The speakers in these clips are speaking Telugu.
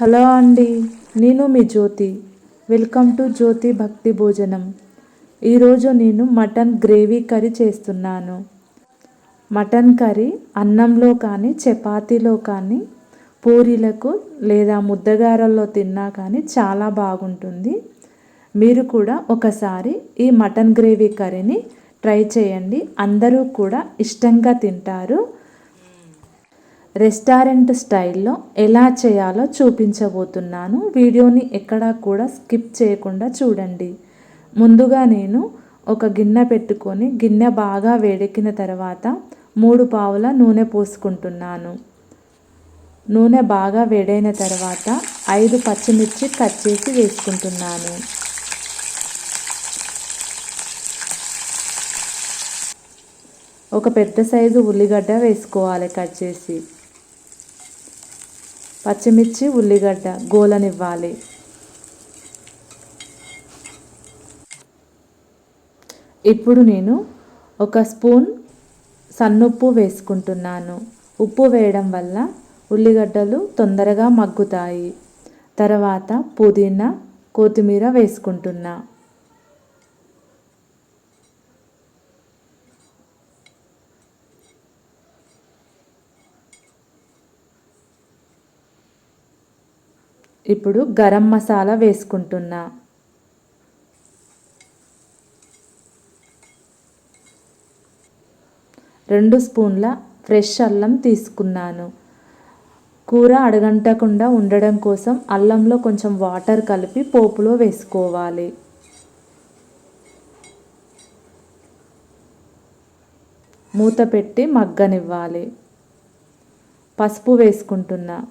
హలో అండి నేను మీ జ్యోతి. వెల్కమ్ టు జ్యోతి భక్తి భోజనం. ఈరోజు నేను మటన్ గ్రేవీ కర్రీ చేస్తున్నాను. మటన్ కర్రీ అన్నంలో కానీ చపాతీలో కానీ పూరీలకు లేదా ముద్దగారల్లో తిన్నా కానీ చాలా బాగుంటుంది. మీరు కూడా ఒకసారి ఈ మటన్ గ్రేవీ కర్రీని ట్రై చేయండి. అందరూ కూడా ఇష్టంగా తింటారు. రెస్టారెంట్ స్టైల్లో ఎలా చేయాలో చూపించబోతున్నాను. వీడియోని ఎక్కడా కూడా స్కిప్ చేయకుండా చూడండి. ముందుగా నేను ఒక గిన్నె పెట్టుకొని గిన్నె బాగా వేడెక్కిన తర్వాత మూడు పావుల నూనె పోసుకుంటున్నాను. నూనె బాగా వేడైన తర్వాత ఐదు పచ్చిమిర్చి కట్ చేసి వేసుకుంటున్నాను. ఒక పెద్ద సైజు ఉల్లిగడ్డ వేసుకోవాలి కట్ చేసి. పచ్చిమిర్చి ఉల్లిగడ్డ గోలనివ్వాలి. ఇప్పుడు నేను ఒక స్పూన్ సన్నుప్పు వేసుకుంటున్నాను. ఉప్పు వేయడం వల్ల ఉల్లిగడ్డలు తొందరగా మగ్గుతాయి. తర్వాత పుదీనా కొత్తిమీర వేసుకుంటున్నా. ఇప్పుడు గరం మసాలా వేసుకుంటున్నా. రెండు స్పూన్ల ఫ్రెష్ అల్లం తీసుకున్నాను. కూర అడగంటకుండా ఉండడం కోసం అల్లంలో కొంచెం వాటర్ కలిపి పోపులో వేసుకోవాలి. మూత పెట్టి మగ్గనివ్వాలి. పసుపు వేసుకుంటున్నా.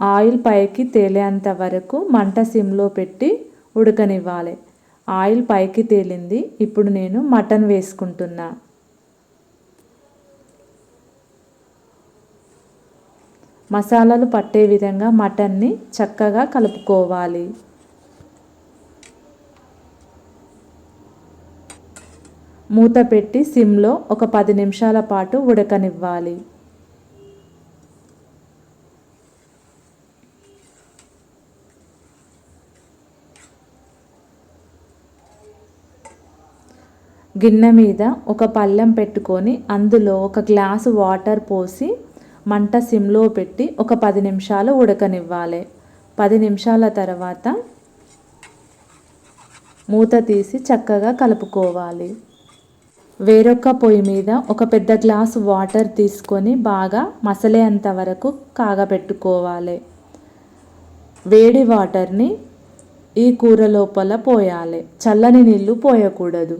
ఆయిల్ పైకి తేలేంత వరకు మంట సిమ్లో పెట్టి ఉడకనివ్వాలి. ఆయిల్ పైకి తేలింది. ఇప్పుడు నేను మటన్ వేసుకుంటున్నా. మసాలాలు పట్టే విధంగా మటన్ని చక్కగా కలుపుకోవాలి. మూత పెట్టి సిమ్లో ఒక పది నిమిషాల పాటు ఉడకనివ్వాలి. గిన్నె మీద ఒక పళ్ళెం పెట్టుకొని అందులో ఒక గ్లాసు వాటర్ పోసి మంట సిమ్లో పెట్టి ఒక పది నిమిషాలు ఉడకనివ్వాలి. పది నిమిషాల తర్వాత మూత తీసి చక్కగా కలుపుకోవాలి. వేరొక పొయ్యి మీద ఒక పెద్ద గ్లాసు వాటర్ తీసుకొని బాగా మసలేంత వరకు కాగబెట్టుకోవాలి. వేడి వాటర్ని ఈ కూర లోపల పోయాలి. చల్లని నీళ్ళు పోయకూడదు.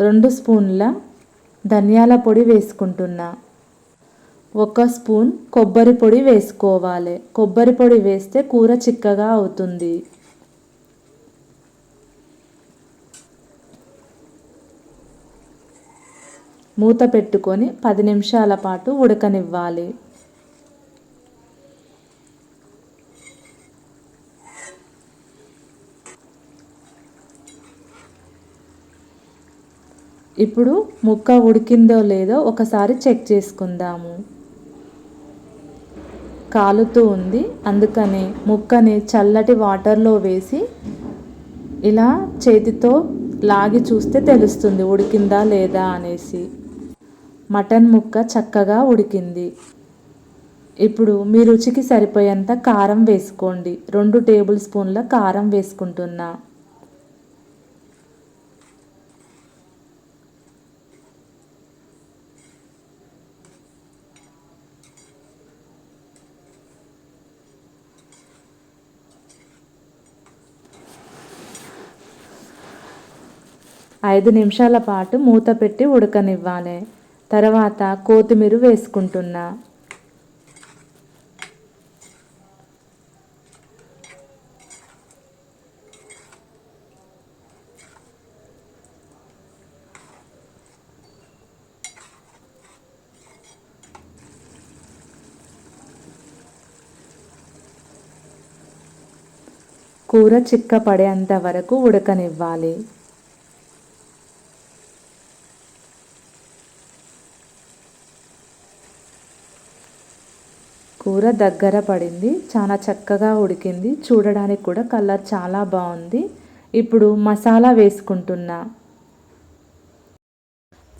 రెండు స్పూన్ల ధనియాల పొడి వేసుకుంటున్నా. ఒక స్పూన్ కొబ్బరి పొడి వేసుకోవాలి. కొబ్బరి పొడి వేస్తే కూర చిక్కగా అవుతుంది. మూత పెట్టుకొని పది నిమిషాల పాటు ఉడకనివ్వాలి. ఇప్పుడు ముక్క ఉడికిందో లేదో ఒకసారి చెక్ చేసుకుందాము. కాలుతూ ఉంది. అందుకని ముక్కని చల్లటి వాటర్లో వేసి ఇలా చేతితో లాగి చూస్తే తెలుస్తుంది ఉడికిందా లేదా అనేసి. మటన్ ముక్క చక్కగా ఉడికింది. ఇప్పుడు మీ రుచికి సరిపోయేంత కారం వేసుకోండి. రెండు టేబుల్ స్పూన్ల కారం వేసుకుంటున్నా. ఐదు నిమిషాల పాటు మూత పెట్టి ఉడకనివ్వాలి. తర్వాత కొత్తిమీర వేసుకుంటున్నా. కూర చిక్కపడేంత వరకు ఉడకనివ్వాలి. కూర దగ్గర పడింది. చాలా చక్కగా ఉడికింది. చూడడానికి కూడా కలర్ చాలా బాగుంది. ఇప్పుడు మసాలా వేసుకుంటున్నా.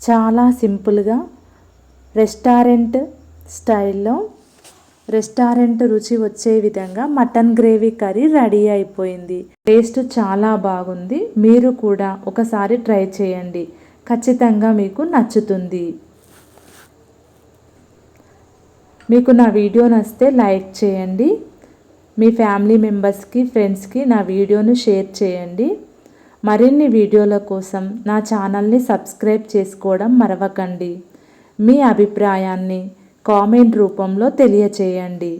చాలా సింపుల్గా రెస్టారెంట్ స్టైల్లో రెస్టారెంట్ రుచి వచ్చే విధంగా మటన్ గ్రేవీ కర్రీ రెడీ అయిపోయింది. టేస్ట్ చాలా బాగుంది. మీరు కూడా ఒకసారి ట్రై చేయండి. ఖచ్చితంగా మీకు నచ్చుతుంది. మీకు నా వీడియో నచ్చితే లైక్ చేయండి. మీ ఫ్యామిలీ మెంబర్స్కి ఫ్రెండ్స్కి నా వీడియోను షేర్ చేయండి. మరిన్ని వీడియోల కోసం నా ఛానల్ని సబ్స్క్రైబ్ చేసుకోవడం మరవకండి. మీ అభిప్రాయాన్ని కామెంట్ రూపంలో తెలియచేయండి.